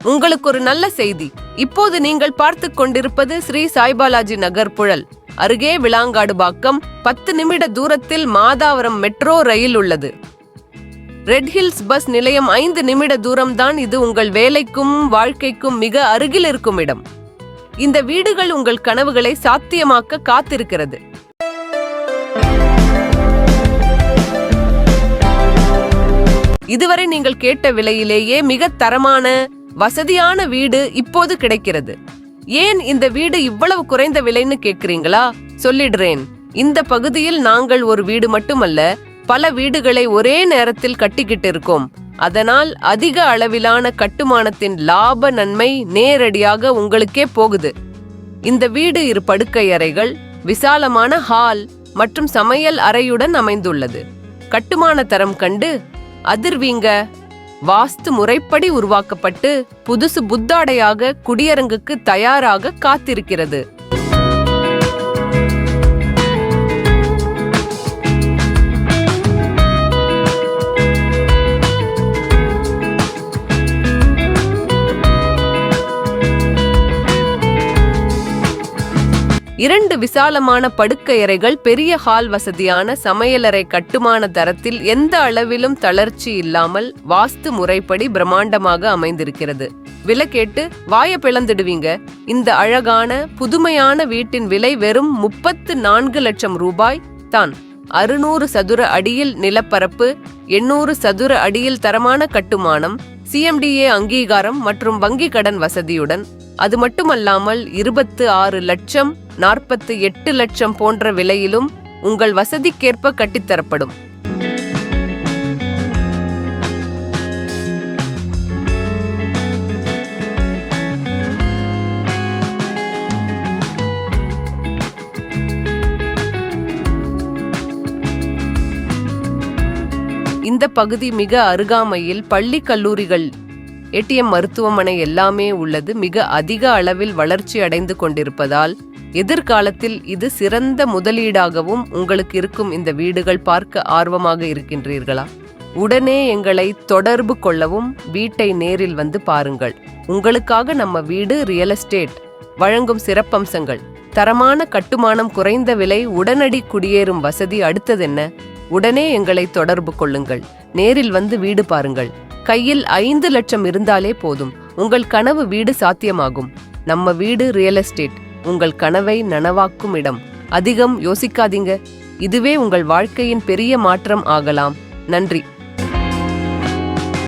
உங்களுக்கு ஒரு நல்ல செய்தி. இப்போது நீங்கள் பார்த்து கொண்டிருப்பது ஸ்ரீ சாய்பாலாஜி நகர் புழல். அருகே விளாங்காடு பாக்கம் பத்து நிமிட தூரத்தில் மாதாவரம் மெட்ரோ ரயில் உள்ளது. ரெட் ஹில்ஸ் பஸ் நிலையம் ஐந்து நிமிட தூரம்தான் இது உங்கள் வேலைக்கும் வாழ்க்கைக்கும் மிக அருகில் இருக்கும் இடம். இந்த வீடுகள் உங்கள் கனவுகளை சாத்தியமாக்க காத்திருக்கிறது. இதுவரை நீங்கள் கேட்ட விலையிலேயே மிக தரமான வசதியான வீடு இப்போது கிடைக்கிறது. ஏன் இந்த வீடு இவ்வளவு குறைந்த விலைன்னு கேக்குறீங்களா சொல்லிடுறேன். இந்த பகுதியில் நாங்கள் ஒரு வீடு மட்டுமல்ல பல வீடுகளை ஒரே நேரத்தில் கட்டிக்கிட்டு இருக்கோம். அதனால் அதிக அளவிலான கட்டுமானத்தின் லாப நன்மை நேரடியாக உங்களுக்கே போகுது. இந்த வீடு இரு படுக்கை அறைகள் விசாலமான ஹால் மற்றும் சமையல் அறையுடன் அமைந்துள்ளது. கட்டுமான தரம் கண்டு அதிர்வீங்க. வாஸ்து முறைப்படி உருவாக்கப்பட்டு புதுசு புத்தாடையாக குடியரங்குக்கு தயாராக காத்திருக்கிறது. இரண்டு விசாலமான படுக்கையறைகள் பெரிய ஹால் வசதியான சமையலறை கட்டுமான தரத்தில் எந்த அளவிலும் தளர்ச்சி இல்லாமல் வாஸ்து முறைப்படி பிரம்மாண்டமாக அமைந்திருக்கிறது. விலை கேட்டு வாய பிளந்துடுவீங்க. இந்த அழகான புதுமையான வீட்டின் விலை வெறும் முப்பத்து நான்கு லட்சம் ரூபாய் தான். அறுநூறு சதுர அடியில் நிலப்பரப்பு எண்ணூறு சதுர அடியில் தரமான கட்டுமானம் சிஎம்டிஏ அங்கீகாரம் மற்றும் வங்கி கடன் வசதியுடன் அது மட்டுமல்லாமல் இருபத்து ஆறு லட்சம் நாற்பத்து எட்டு லட்சம் போன்ற விலையிலும் உங்கள் வசதிக்கேற்ப கட்டித்தரப்படும். இந்த பகுதி மிக அருகாமையில் பள்ளி கல்லூரிகள். ஏடிஎம் மருத்துவமனை எல்லாமே உள்ளது. மிக அதிக அளவில் வளர்ச்சி அடைந்து கொண்டிருப்பதால் எதிர்காலத்தில் இது சிறந்த முதலீடாகவும் உங்களுக்கு இருக்கும் இந்த வீடுகள் பார்க்க ஆர்வமாக இருக்கின்றீர்களா? உடனே எங்களை தொடர்பு கொள்ளவும் வீட்டை நேரில் வந்து பாருங்கள். உங்களுக்காக நம்ம வீடு ரியல் எஸ்டேட் வழங்கும் சிறப்பம்சங்கள். தரமான கட்டுமானம் குறைந்த விலை உடனடி குடியேறும் வசதி அடுத்ததென்ன உடனே எங்களை தொடர்பு கொள்ளுங்கள். நேரில் வந்து வீடு பாருங்கள். கையில் ஐந்து லட்சம் இருந்தாலே போதும். உங்கள் கனவு வீடு சாத்தியமாகும். நம்ம வீடு ரியல் எஸ்டேட் உங்கள் கனவை நனவாக்கும் இடம். அதிகம் யோசிக்காதீங்க. இதுவே உங்கள் வாழ்க்கையின் பெரிய மாற்றம் ஆகலாம். நன்றி.